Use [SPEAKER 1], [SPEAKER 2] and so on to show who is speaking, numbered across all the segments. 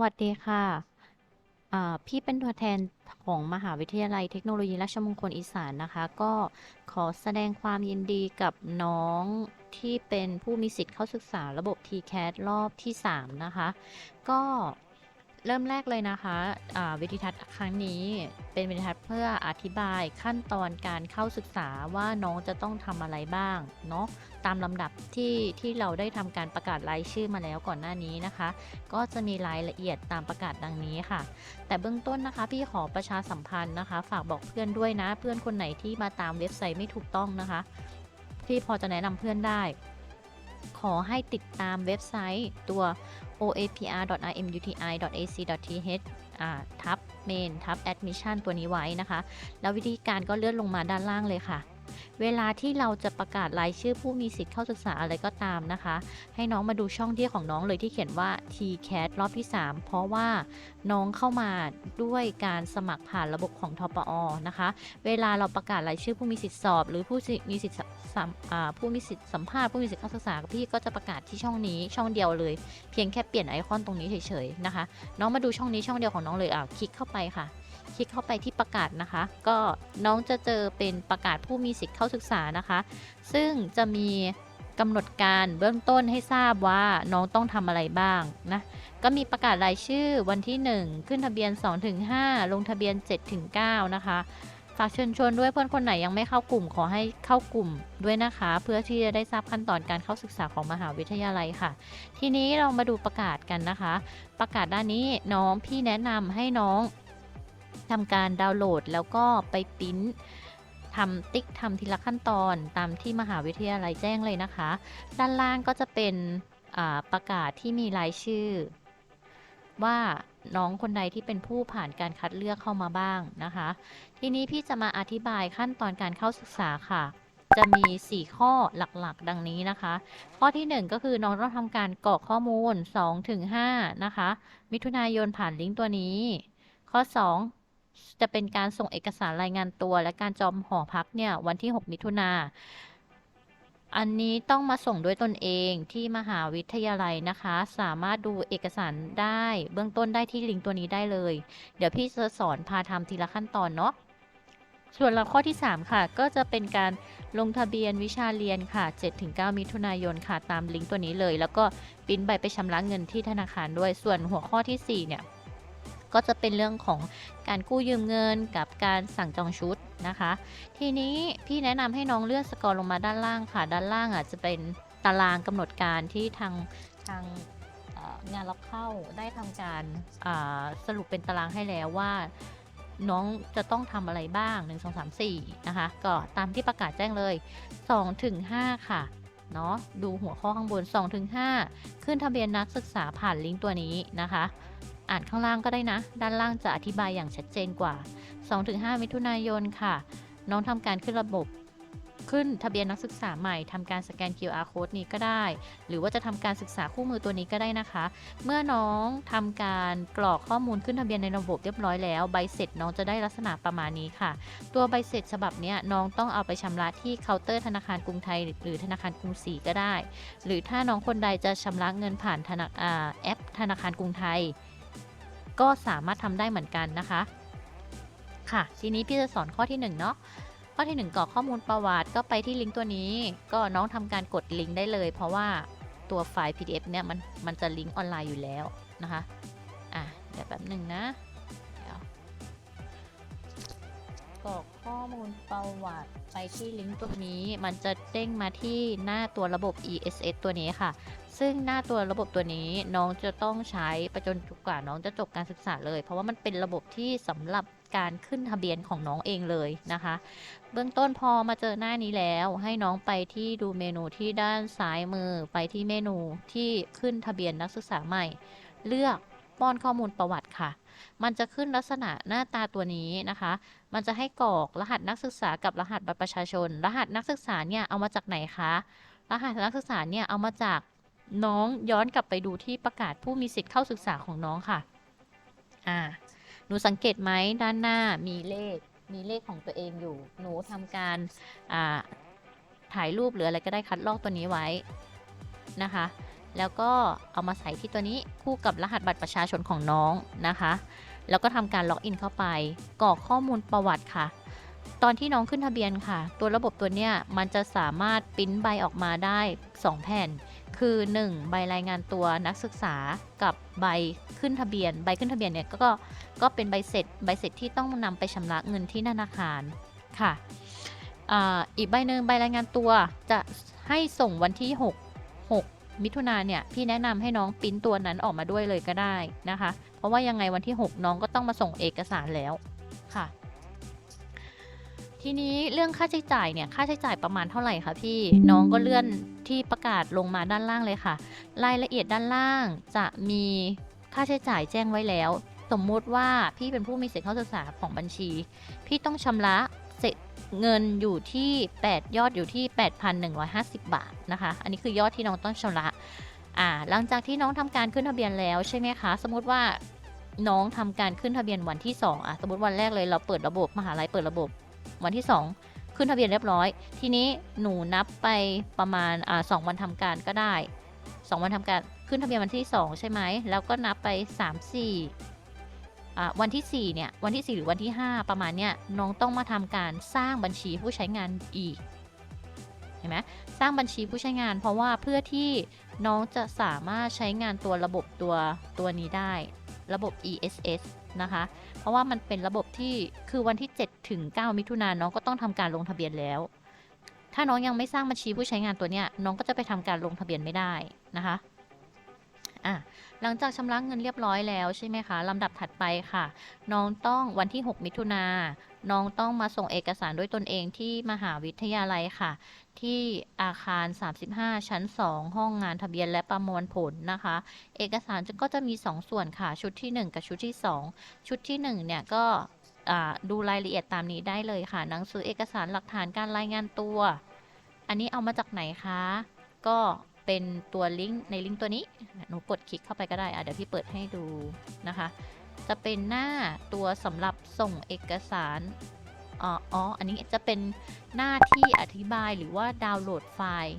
[SPEAKER 1] วัสดีค่ะอ่าพี่เป็นตัวแทนของมหาวิทยาลัยเทคโนโลยีราชมงคลอีสานนะคะ ก็ขอแสดงความยินดีกับน้องที่เป็นผู้มีสิทธิ์เข้าศึกษาระบบ TCAT รอบที่ 3 นะคะ ก็ เริ่มแรกเลยนะคะอ่าวิธีทัศน์ครั้งนี้เป็นวิธีทัศน์เพื่ออธิบายขั้นตอนการเข้าศึกษาว่าน้องจะต้องทำอะไรบ้างเนาะตามลำดับที่ที่เราได้ทำการประกาศรายชื่อมาแล้วก่อนหน้านี้นะคะ ก็จะมีรายละเอียดตามประกาศดังนี้ค่ะ แต่เบื้องต้นนะคะ พี่ขอประชาสัมพันธ์นะคะ ฝากบอกเพื่อนด้วยนะ เพื่อนคนไหนที่มาตามเว็บไซต์ไม่ถูกต้องนะคะ พี่พอจะแนะนำเพื่อนได้ ขอให้ติดตามเว็บไซต์ตัว oapr.rmuti.ac.th ทับ main ทับ admission ตัวนี้ไว้นะคะ แล้ววิธีการก็เลื่อนลงมาด้านล่างเลยค่ะ เวลาที่เราจะประกาศรายชื่อผู้มีสิทธิ์เข้าศึกษาอะไรก็ตามนะคะ ให้น้องมาดูช่องที่ของน้องเลยที่เขียนว่า TCAT รอบที่ 3 เพราะว่าน้องเข้ามาด้วยการสมัครผ่านระบบของทปอนะคะ เวลาเราประกาศรายชื่อผู้มีสิทธิ์สอบ หรือผู้มีสิทธิ์ผู้มีสิทธิ์สัมภาษณ์ผู้มีสิทธิ์เข้าศึกษาพี่ก็จะประกาศที่ช่องนี้ช่องเดียวเลย เพียงแค่เปลี่ยนไอคอนตรงนี้เฉยๆนะคะ น้องมาดูช่องนี้ช่องเดียวของน้องเลยอะคลิกเข้าไปค่ะ คลิกเข้าไปที่ประกาศนะคะ ก็น้องจะเจอเป็นประกาศผู้มีสิทธิ์เข้าศึกษานะคะ ซึ่งจะมีกำหนดการเบื้องต้นให้ทราบว่าน้องต้องทำอะไรบ้างนะ ก็มีประกาศรายชื่อวันที่ 1 ขึ้นทะเบียน 2-5 ลงทะเบียน 7-9 นะคะ ฝากเชิญชวนด้วยเพื่อนคนไหนยังไม่เข้ากลุ่มขอให้เข้ากลุ่มด้วยนะคะ เพื่อที่จะได้ทราบขั้นตอนการเข้าศึกษาของมหาวิทยาลัยค่ะ ทีนี้เรามาดูประกาศกันนะคะ ประกาศด้านนี้น้องพี่แนะนำให้น้อง ทำการดาวน์โหลดแล้วก็ไปปิ้นทำติ๊กทำทีละขั้นตอนตามที่มหาวิทยาลัยแจ้งเลยนะคะ ด้านล่างก็จะเป็นประกาศที่มีรายชื่อ ว่าน้องคนใดที่เป็นผู้ผ่านการคัดเลือกเข้ามาบ้างนะคะ ทีนี้พี่จะมาอธิบายขั้นตอนการเข้าศึกษาค่ะ จะมี 4 ข้อหลักๆ ดังนี้นะคะ ข้อที่ 1 ก็คือน้องต้องทำการกรอกข้อมูล2ถึง5นะคะ มิถุนายนผ่านลิงก์ตัวนี้ ข้อ 2 จะเป็นการส่งเอกสารรายงานตัว และการจองหอพักเนี่ยวันที่ 6 มิถุนาอันนี้ต้องมาส่งด้วยตนเองที่มหาวิทยาลัยนะคะ สามารถดูเอกสารได้ เบื้องต้นได้ที่ลิงก์ตัวนี้ได้เลย เดี๋ยวพี่จะสอนพาทำทีละขั้นตอนเนาะส่วนหลักข้อที่ 3 ค่ะ ก็จะเป็นการลงทะเบียนวิชาเรียนค่ะ 7-9 มิถุนายนค่ะ ตามลิงก์ตัวนี้เลย แล้วก็ปิ้นใบไปชำระเงินที่ธนาคารด้วย ส่วนหัวข้อทีสี่4 เนี่ย ก็จะเป็นเรื่องของการกู้ยืมเงินกับการสั่งจองชุดนะคะ ทีนี้พี่แนะนำให้น้องเลื่อนสกอร์ลงมาด้านล่างค่ะ ด้านล่างอะจะเป็นตารางกำหนดการที่ทางทางงานรับเข้าได้ทำการสรุปเป็นตารางให้แล้วว่าน้องจะต้องทำอะไรบ้าง 1 2 3 4 นะคะ ก็ตามที่ประกาศแจ้งเลย 2 ถึง 5 ค่ะ เนาะดูหัวข้อข้างบน 2 ถึง 5 ขึ้นทะเบียนนักศึกษาผ่านลิงก์ตัวนี้นะคะ อ่านข้างล่างก็ได้นะ ด้านล่างจะอธิบายอย่างชัดเจนกว่า 2-5 มิถุนายนค่ะ น้องทำการขึ้นระบบขึ้นทะเบียนนักศึกษาใหม่ทำการสแกน QR code นี้ก็ได้ หรือว่าจะทำการศึกษาคู่มือตัวนี้ก็ได้นะคะ เมื่อน้องทำการกรอกข้อมูลขึ้นทะเบียนในระบบเรียบร้อยแล้ว ใบเสร็จน้องจะได้ลักษณะประมาณนี้ค่ะ ตัวใบเสร็จฉบับนี้น้องต้องเอาไปชำระที่เคาน์เตอร์ธนาคารกรุงไทย หรือธนาคารกรุงศรีก็ได้ หรือถ้าน้องคนใดจะชำระเงินผ่านธนาอ่าแอป ธนาคารกรุงไทย ก็สามารถทำได้เหมือนกันนะคะ ค่ะ ทีนี้พี่จะสอนข้อที่1เนาะข้อที่ 1กรอกข้อมูลประวัติก็ไปที่ลิงก์ตัวนี้ ก็น้องทำการกดลิงก์ได้เลย เพราะว่าตัวไฟล์ PDF เนี่ยมันมันจะลิงก์ออนไลน์อยู่แล้วนะคะอะเดี๋ยวแป๊บหนึ่งนะเดี๋ยวกรอก ข้อมูลประวัติไปที่ลิงก์ตัวนี้ มันจะเด้งมาที่หน้าตัวระบบ ESS ตัวนี้ค่ะ ซึ่งหน้าตัวระบบตัวนี้น้องจะต้องใช้ไปจนกว่าน้องจะจบการศึกษาเลย เพราะว่ามันเป็นระบบที่สำหรับการขึ้นทะเบียนของน้องเองเลยนะคะ เบื้องต้นพอมาเจอหน้านี้แล้วให้น้องไปที่ดูเมนูที่ด้านซ้ายมือไปที่เมนูที่ขึ้นทะเบียนนักศึกษาใหม่ เลือก ป้อนข้อมูลประวัติค่ะ มันจะขึ้นลักษณะหน้าตาตัวนี้นะคะ มันจะให้กรอกรหัสนักศึกษากับรหัสบัตรประชาชน รหัสนักศึกษาเนี่ยเอามาจากไหนคะ รหัสนักศึกษาเนี่ยเอามาจากน้องย้อนกลับไปดูที่ประกาศผู้มีสิทธิ์เข้าศึกษาของน้องค่ะ อ่า หนูสังเกตไหมด้านหน้ามีเลข มีเลขของตัวเองอยู่ หนูทำการอ่าถ่ายรูปหรืออะไรก็ได้คัดลอกตัวนี้ไว้นะคะ แล้วก็เอามาใส่ที่ตัวนี้คู่กับรหัสบัตรประชาชนของน้องนะคะ แล้วก็ทำการล็อกอินเข้าไปกรอกข้อมูลประวัติค่ะ ตอนที่น้องขึ้นทะเบียนค่ะ ตัวระบบตัวเนี้ยมันจะสามารถปริ้นใบออกมาได้ 2 แผ่น คือ 1 ใบรายงานตัวนักศึกษากับใบขึ้นทะเบียน ใบขึ้นทะเบียนเนี่ยก็ก็เป็นใบเสร็จใบเสร็จที่ต้องนำไปชำระเงินที่ธนาคารค่ะอ,อีกใบหนึ่งใบรายงานตัวจะให้ส่งวันที่ 6 มิถุนาเนี่ยพี่แนะนำให้น้องปริ้นตัวนั้นออกมาด้วยเลยก็ได้นะคะ เพราะว่ายังไงวันที่ 6 น้องก็ต้องมาส่งเอกสารแล้วค่ะ ทีนี้เรื่องค่าใช้จ่ายเนี่ยค่าใช้จ่ายประมาณเท่าไหร่คะพี่น้องก็เลื่อนที่ประกาศลงมาด้านล่างเลยค่ะ รายละเอียดด้านล่างจะมีค่าใช้จ่ายแจ้งไว้แล้ว สมมุติว่าพี่เป็นผู้มีสิทธิเข้าศึกษาของบัญชี พี่ต้องชำระ เงินอยู่ที่ 8 ยอดอยู่ที่ 8,150 บาทนะคะ อันนี้คือยอดที่น้องต้องชำระอ่าหลังจากที่น้องทำการขึ้นทะเบียนแล้วใช่ไหมคะ สมมติว่าน้องทำการขึ้นทะเบียนวันที่2อะสมมติวันแรกเลยเราเปิดระบบมหาลัยเปิดระบบ วันที่ 2 ขึ้นทะเบียนเรียบร้อย ทีนี้หนูนับไปประมาณอ่าสองวันทำการก็ได้ 2 วันทำการขึ้นทะเบียนวันที่ 2 ใช่ไหมแล้วก็นับไป 3 4อ่ วันที่ 4 เนี่ย วันที่ 4 หรือวันที่ 5 ประมาณเนี้ยน้องต้องมาทำการสร้างบัญชีผู้ใช้งานอีกเห็นไหมสร้างบัญชีผู้ใช้งาน เพราะว่าเพื่อที่น้องจะสามารถใช้งานตัวระบบตัวตัวนี้ได้ ระบบ ESS นะคะ เพราะว่ามันเป็นระบบที่คือวันที่ 7 ถึง 9 มิถุนายนน้องก็ต้องทำการลงทะเบียนแล้ว ถ้าน้องยังไม่สร้างบัญชีผู้ใช้งานตัวเนี้ยน้องก็จะไปทำการลงทะเบียนไม่ได้นะคะ อะหลังจากชำระเงินเรียบร้อยแล้วใช่ไหมคะลำดับถัดไปค่ะ น้องต้องวันที่ 6 มิถุนาน้องต้องมาส่งเอกสารด้วยตนเองที่มหาวิทยาลัยค่ะ ที่อาคาร 35 ชั้น 2 ห้องงานทะเบียนและประมวลผลนะคะ เอกสารจะก็จะมี 2 ส่วนค่ะ ชุดที่ 1 กับชุดที่ 2 ชุดที่ 1 เนี่ยก็ดูรายละเอียดตามนี้ได้เลยค่ะ หนังสือเอกสารหลักฐานการรายงานตัว อันนี้เอามาจากไหนคะ ก็ เป็นตัวลิงก์ในลิงก์ตัวนี้ หนูกดคลิกเข้าไปก็ได้อะเดี๋ยวพี่เปิดให้ดูนะคะ จะเป็นหน้าตัวสำหรับส่งเอกสารอ๋ออ,อันนี้จะเป็นหน้าที่อธิบายหรือว่าดาวน์โหลดไฟล์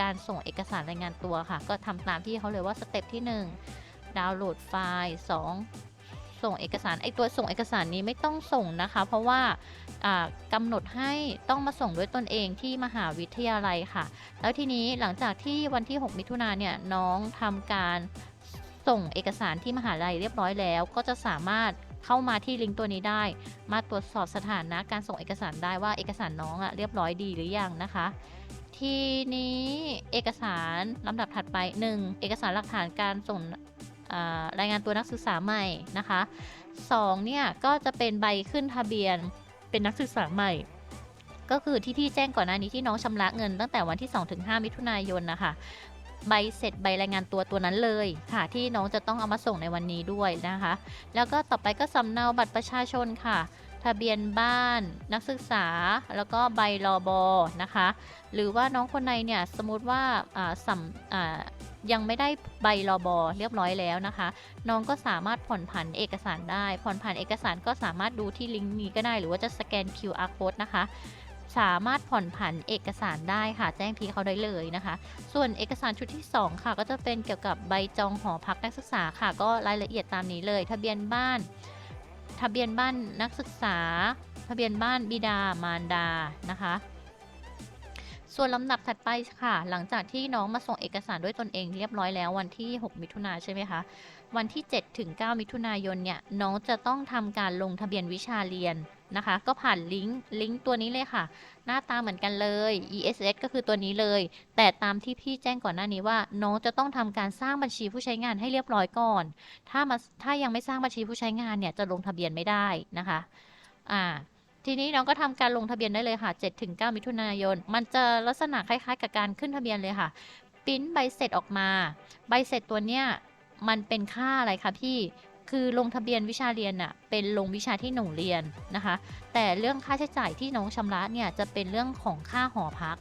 [SPEAKER 1] การส่งเอกสารรายงานตัวค่ะ ก็ทำตามที่เขาเลยว่าสเต็ปที่ 1 ดาวน์โหลดไฟล์ 2 ส่งเอกสารไอตัวส่งเอกสารนี้ไม่ต้องส่งนะคะ เพราะว่าอ่ากำหนดให้ต้องมาส่งด้วยตนเองที่มหาวิทยาลัยค่ะ แล้วทีนี้หลังจากที่วันที่ 6 มิถุนาเนี่ยน้องทำการส่งเอกสารที่มหาลัยเรียบร้อยแล้ว ก็จะสามารถเข้ามาที่ลิงก์ตัวนี้ได้ มาตรวจสอบสถานะการส่งเอกสารได้ว่าเอกสารน้องอะเรียบร้อยดีหรือยังนะคะ ทีนี้เอกสารลำดับถัดไป 1. เอกสารหลักฐานการส่ง รายงานตัวนักศึกษาใหม่นะคะ 2. เนี่ยก็จะเป็นใบขึ้นทะเบียนเป็นนักศึกษาใหม่ ก็คือที่พี่แจ้งก่อนหน้านี้ที่น้องชำระเงินตั้งแต่วันที่ 2-5 มิถุนายนนะคะใบเสร็จใบรายงานตัวตัวนั้นเลยค่ะ ที่น้องจะต้องเอามาส่งในวันนี้ด้วยนะคะ แล้วก็ต่อไปก็สำเนาบัตรประชาชนค่ะ ทะเบียนบ้าน นักศึกษา แล้วก็ใบรอบอนะคะ หรือว่าน้องคนในเนี่ยสมมติว่าอ่าสัมอ่ายังไม่ได้ใบรอบอเรียบร้อยแล้วนะคะ น้องก็สามารถผ่อนผันเอกสารได้ ผ่อนผันเอกสารก็สามารถดูที่ลิงก์นี้ก็ได้ หรือว่าจะสแกน QR code นะคะสามารถผ่อนผันเอกสารได้ค่ะ แจ้งพี่เขาได้เลยนะคะ ส่วนเอกสารชุดที่ 2 ค่ะ ก็จะเป็นเกี่ยวกับใบจองหอพักนักศึกษาค่ะ ก็รายละเอียดตามนี้เลย ทะเบียนบ้าน ทะเบียนบ้านนักศึกษา ทะเบียนบ้านบิดามารดานะคะ ส่วนลำดับถัดไปค่ะ หลังจากที่น้องมาส่งเอกสารด้วยตนเองเรียบร้อยแล้ววันที่ 6 มิถุนาใช่ไหมคะ วันที่ 7 ถึง 9 มิถุนายนเนี่ยน้องจะต้องทำการลงทะเบียนวิชาเรียน นะคะ ก็ผ่านลิงก์ลิงก์ตัวนี้เลยค่ะ หน้าตาเหมือนกันเลย ESS ก็คือตัวนี้เลย แต่ตามที่พี่แจ้งก่อนหน้านี้ว่า น้องจะต้องทำการสร้างบัญชีผู้ใช้งานให้เรียบร้อยก่อน ถ้ามาถ้ายังไม่สร้างบัญชีผู้ใช้งานเนี่ยจะลงทะเบียนไม่ได้นะคะอ่าทีนี้น้องก็ทำการลงทะเบียนได้เลยค่ะ 7-9 มิถุนายน มันจะลักษณะคล้ายๆ กับการขึ้นทะเบียนเลยค่ะปิ้นใบเสร็จออกมา ใบเสร็จตัวเนี้ยมันเป็นค่าอะไรคะพี่ คือลงทะเบียนวิชาเรียนอะเป็นลงวิชาที่หนูเรียนนะคะ แต่เรื่องค่าใช้จ่ายที่น้องชำระเนี่ยจะเป็นเรื่องของค่าหอพัก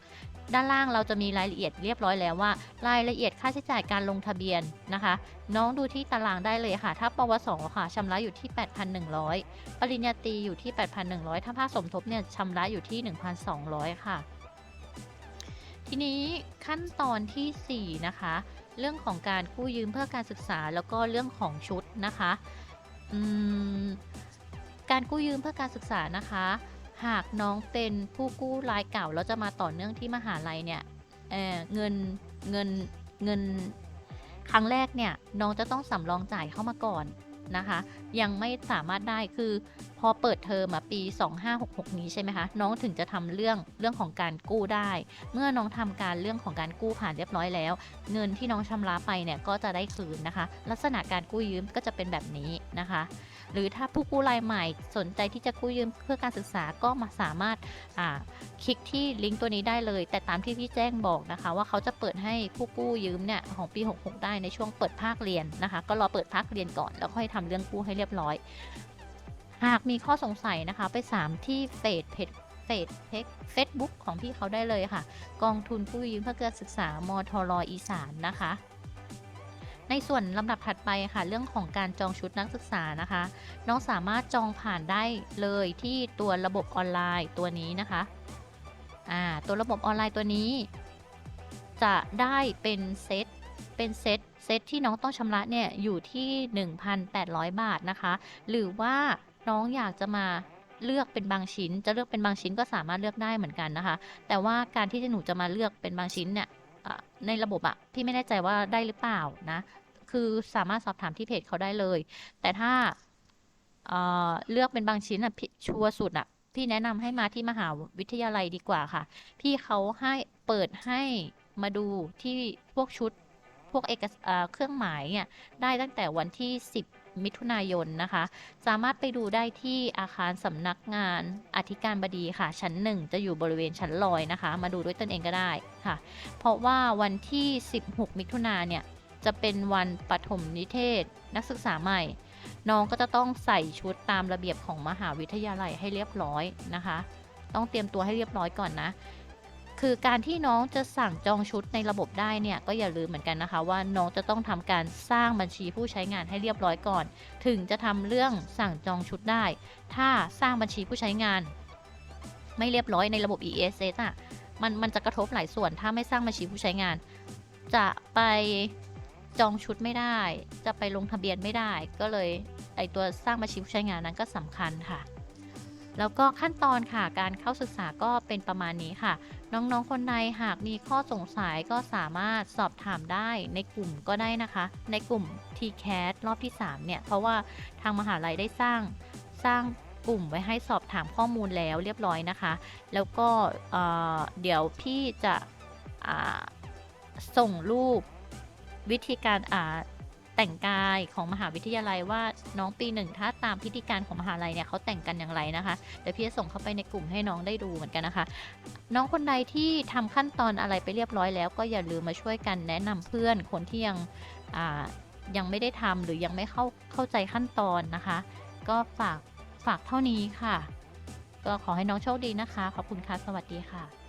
[SPEAKER 1] ด้านล่างเราจะมีรายละเอียดเรียบร้อยแล้วว่า รายละเอียดค่าใช้จ่ายการลงทะเบียนนะคะ น้องดูที่ตารางได้เลยค่ะ ถ้าปวสค่ะชำระอยู่ที่ 8,100 ปริญญาตรีอยู่ที่ 8,100 ถ้าภาคสมทบเนี่ยชำระอยู่ที่ 1,200 ค่ะ ทีนี้ขั้นตอนทีสี่4 นะคะ เรื่องของการกู้ยืมเพื่อการศึกษาแล้วก็เรื่องของชุดนะคะการกู้ยืมเพื่อการศึกษานะคะ หากน้องเป็นผู้กู้รายเก่าแล้วจะมาต่อเนื่องที่มหาลัยเนี่ยเเงินเงินเงินครั้งแรกเนี่ยน้องจะต้องสำรองจ่ายเข้ามาก่อนนะคะ ยังไม่สามารถได้คือ อเปิดเทอมอะปี 2566 นี้ใช่ไหมคะน้องถึงจะทำเรื่องเรื่องของการกู้ได้ เมื่อน้องทำการเรื่องของการกู้ผ่านเรียบร้อยแล้ว เงินที่น้องชำระไปเนี่ยก็จะได้คืนนะคะ ลักษณะการกู้ยืมก็จะเป็นแบบนี้นะคะ หรือถ้าผู้กู้รายใหม่สนใจที่จะกู้ยืมเพื่อการศึกษาก็มาสามารถคลิกที่ลิงก์ตัวนี้ได้เลย แต่ตามที่พี่แจ้งบอกนะคะ ว่าเขาจะเปิดให้ผู้กู้ยืมเนี่ยของปี 66 ได้ในช่วงเปิดภาคเรียนนะคะ ก็รอเปิดภาคเรียนก่อนแล้วค่อยทำเรื่องกู้ให้เรียบร้อย หากมีข้อสงสัยนะคะ ไปสามที่เฟซเพจเฟซเฟซบุ๊กของพี่เขาได้เลยค่ะ กองทุนกู้ยืมเพื่อการศึกษามทรอีสานนะคะ ในส่วนลำดับถัดไปค่ะ เรื่องของการจองชุดนักศึกษานะคะ น้องสามารถจองผ่านได้เลยที่ตัวระบบออนไลน์ตัวนี้นะคะอ่าตัวระบบออนไลน์ตัวนี้ จะได้เป็นเซตเป็นเซตเซตที่น้องต้องชำระเนี่ยอยู่ที่ 1,800 บาทนะคะ หรือว่า น้องอยากจะมาเลือกเป็นบางชิ้น จะเลือกเป็นบางชิ้นก็สามารถเลือกได้เหมือนกันนะคะ แต่ว่าการที่หนูจะมาเลือกเป็นบางชิ้นเนี่ยในระบบอะพี่ไม่แน่ใจว่าได้หรือเปล่านะ คือสามารถสอบถามที่เพจเขาได้เลย แต่ถ้าเเลือกเป็นบางชิ้นอะพี่ชัวร์สุดอะพี่แนะนำให้มาที่มหาวิทยาลัยดีกว่าค่ะ พี่เขาให้เปิดให้มาดูที่พวกชุดพวกเอกเอเครื่องหมายเนี่ยได้ตั้งแต่วันที่ 10 มิถุนายนนะคะ สามารถไปดูได้ที่อาคารสำนักงานอธิการบดีค่ะ ชั้นหนึ่งจะอยู่บริเวณชั้นลอยนะคะ มาดูด้วยตนเองก็ได้ค่ะ เพราะว่าวันที่ 16 มิถุนาเนี่ยจะเป็นวันปฐมนิเทศ นักศึกษาใหม่ น้องก็จะต้องใส่ชุดตามระเบียบของมหาวิทยาลัยให้เรียบร้อยนะคะ ต้องเตรียมตัวให้เรียบร้อยก่อนนะ คือการที่น้องจะสั่งจองชุดในระบบได้เนี่ยก็อย่าลืมเหมือนกันนะคะ ว่าน้องจะต้องทำการสร้างบัญชีผู้ใช้งานให้เรียบร้อยก่อน ถึงจะทำเรื่องสั่งจองชุดได้ ถ้าสร้างบัญชีผู้ใช้งาน ไม่เรียบร้อยในระบบ ESS อะมันมันจะกระทบหลายส่วน ถ้าไม่สร้างบัญชีผู้ใช้งาน จะไปจองชุดไม่ได้ จะไปลงทะเบียนไม่ได้ ก็เลยไอตัวสร้างบัญชีผู้ใช้งานนั้นก็สำคัญค่ะ แล้วก็ขั้นตอนค่ะการเข้าศึกษาก็เป็นประมาณนี้ค่ะ น้องๆคนใดหากมีข้อสงสัยก็สามารถสอบถามได้ในกลุ่มก็ได้นะคะ ในกลุ่ม TCAT รอบที่ 3 เนี่ย เพราะว่าทางมหาลัยได้สร้างสร้างกลุ่มไว้ให้สอบถามข้อมูลแล้วเรียบร้อยนะคะ แล้วก็เเดี๋ยวพี่จะส่งรูปวิธีการอ่า แต่งกายของมหาวิทยาลัยว่าน้องปีหนึ่งถ้าตามพิธีการของมหาลัยเนี่ยเขาแต่งกันอย่างไรนะคะเดี๋ยวพี่จะส่งเข้าไปในกลุ่มให้น้องได้ดูเหมือนกันนะคะ น้องคนใดที่ทำขั้นตอนอะไรไปเรียบร้อยแล้ว ก็อย่าลืมมาช่วยกันแนะนำเพื่อนคนที่ยังยังไม่ได้ทำหรือยังไม่เข้าเข้าใจขั้นตอนนะคะ ก็ฝากฝากเท่านี้ค่ะ ก็ขอให้น้องโชคดีนะคะ ขอบคุณค่ะ สวัสดีค่ะ